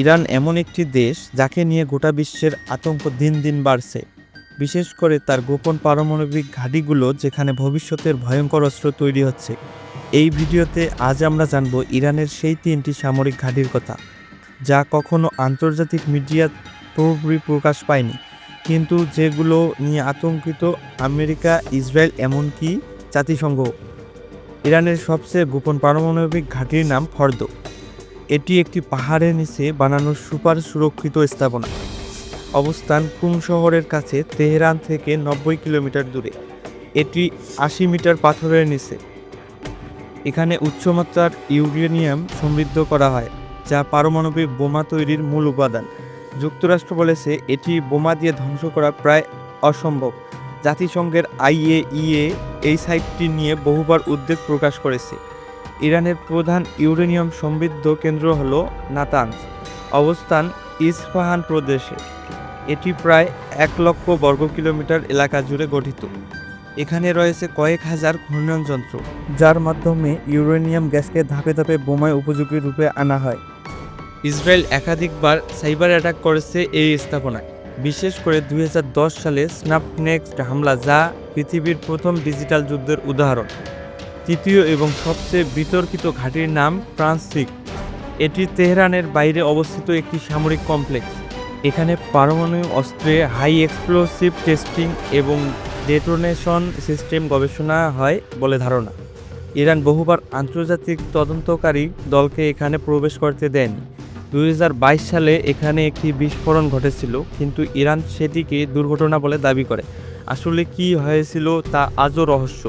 Iran এমন একটি দেশ যাকে নিয়ে গোটা বিশ্বের আতঙ্ক দিন দিন বাড়ছে। বিশেষ করে তার গোপন পারমাণবিক ঘাঁটিগুলো যেখানে ভবিষ্যতের ভয়ঙ্কর অস্ত্র তৈরি হচ্ছে। এই ভিডিওতে আজ আমরা জানব ইরানের সেই তিনটি সামরিক ঘাঁটির কথা, যা কখনো আন্তর্জাতিক মিডিয়া পুরোপুরি প্রকাশ পায়নি, কিন্তু যেগুলো নিয়ে আতঙ্কিত আমেরিকা, ইসরায়েল এমনকি জাতিসংঘ ইরানের সবচেয়ে গোপন পারমাণবিক ঘাঁটির নাম ফর্দ। একটি পাহাড়ের নিচে বানানো সুপার সুরক্ষিত স্থাপনা। অবস্থান কুম শহরের কাছে তেহরান থেকে নব্বই কিলোমিটার দূরে। এটি আশি মিটার পাথরের নিচে। এখানে উচ্চমাত্রার ইউরেনিয়াম সমৃদ্ধ করা হয়, যা পারমাণবিক বোমা তৈরির মূল উপাদান। যুক্তরাষ্ট্র বলেছে এটি বোমা দিয়ে ধ্বংস করা প্রায় অসম্ভব। জাতিসংঘের আইএইএ এই সাইটটি নিয়ে বহুবার উদ্বেগ প্রকাশ করেছে। ইরানের প্রধান ইউরেনিয়াম সমৃদ্ধ কেন্দ্র হল নাতানজ। অবস্থান ইস্পাহান প্রদেশে। এটি প্রায় এক লক্ষ বর্গ কিলোমিটার এলাকা জুড়ে গঠিত। এখানে রয়েছে কয়েক হাজার ঘূর্ণন যন্ত্র, যার মাধ্যমে ইউরেনিয়াম গ্যাসকে ধাপে ধাপে বোমায় উপযোগী রূপে আনা হয়। ইসরায়েল একাধিকবার সাইবার অ্যাটাক করেছে এই স্থাপনায়। বিশেষ করে দু হাজার দশ সালে স্ন্যাপনেক্সট হামলা, যা পৃথিবীর প্রথম ডিজিটাল যুদ্ধের উদাহরণ। তৃতীয় এবং সবচেয়ে বিতর্কিত ঘাঁটির নাম ট্রান্সিক এটি তেহরানের বাইরে অবস্থিত একটি সামরিক কমপ্লেক্স। এখানে পারমাণবিক অস্ত্রে হাই এক্সপ্লোসিভ টেস্টিং এবং ডেটোনেশন সিস্টেম গবেষণা হয় বলে ধারণা। ইরান বহুবার আন্তর্জাতিক তদন্তকারী দলকে এখানে প্রবেশ করতে দেয়নি। দুই সালে এখানে একটি বিস্ফোরণ ঘটেছিল, কিন্তু ইরান সেটিকে দুর্ঘটনা বলে দাবি করে। আসলে কি হয়েছিল তা আজও রহস্য।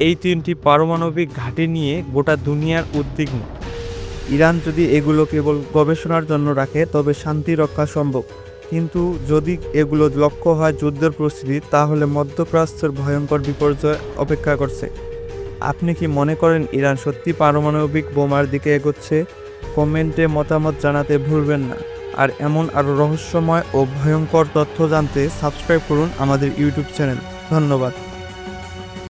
এই তিনটি পারমাণবিক ঘাঁটি নিয়ে গোটা দুনিয়ার উদ্বিগ্ন। ইরান যদি এগুলো কেবল গবেষণার জন্য রাখে, তবে শান্তি রক্ষা সম্ভব। কিন্তু যদি এগুলো লক্ষ্য হয় যুদ্ধের প্রস্তুতি, তাহলে মধ্যপ্রাচ্যের ভয়ঙ্কর বিপর্যয় অপেক্ষা করছে। আপনি কি মনে করেন ইরান সত্যি পারমাণবিক বোমার দিকে এগোচ্ছে? কমেন্টে মতামত জানাতে ভুলবেন না। আর এমন আরও রহস্যময় ও ভয়ঙ্কর তথ্য জানতে সাবস্ক্রাইব করুন আমাদের ইউটিউব চ্যানেল। ধন্যবাদ।